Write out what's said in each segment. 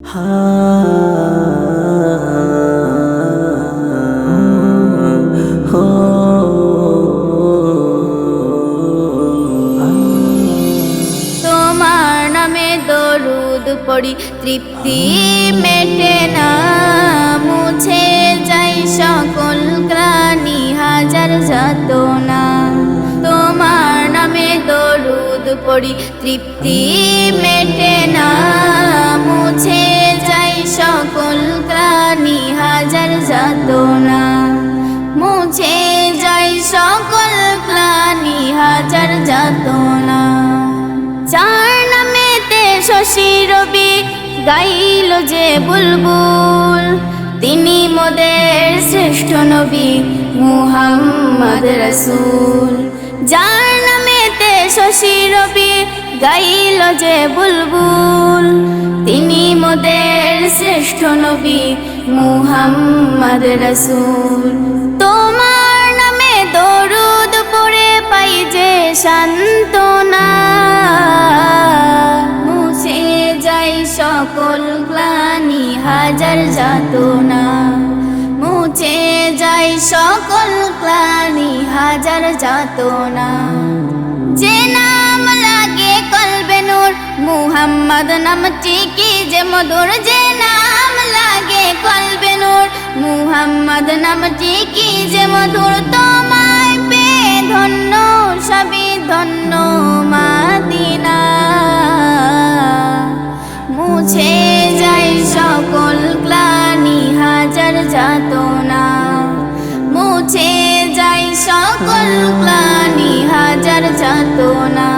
তোমার নামে দরুদ পড়ি, তৃপ্তি মেটে না, মুছে যাই সকল গ্রানি হাজার যত না তোমার নামে দরুদ পড়ি, তৃপ্তি মেটে না যাতনা চার নামেতে শশী গাইল যে বুলবুল। তিনি মোদের শ্রেষ্ঠ নবী মুহাম্মদ রসুল। যার নামেতে শশী রবি গাইল যে বুলবুল। তিনি মোদের শ্রেষ্ঠ নবী মুহাম্মদ রসুল। তোমার সকল গ্লানি হাজার যাতনা। মুছে যাই সকল গ্লানি হাজার যাতনা। যে নাম লাগে কলবে নূর, মুহাম্মদ নামটি কি যে মধুর। যে নাম লাগে কলবে নূর, মুহাম্মদ নামটি কি যে মধুর। যাতনা মুছে যাই সকল ক্লানি হাজার যাতনা।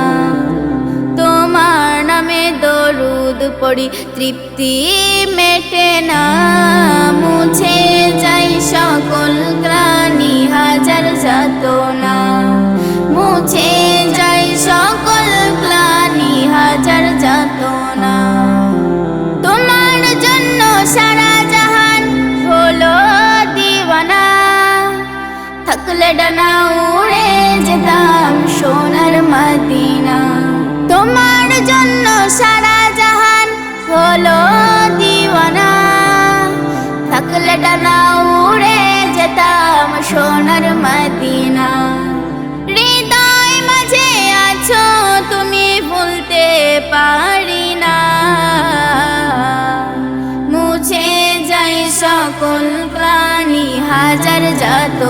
তোমার নামে দরুদ পড়ি, তৃপ্তি মেটে না। মুছে যাই সকল থাকলে ডানা উড়ে যেতাম সোনার মদিনা। তোমার জন্য সারা জাহান হলো দিওয়ানা। থাকলে ডানা উড়ে যেতাম সোনার মদিনা। হৃদয় মাঝে আছো তুমি ভুলতে পারি না। মুছে যাই সকল প্রাণী, হাজার যাত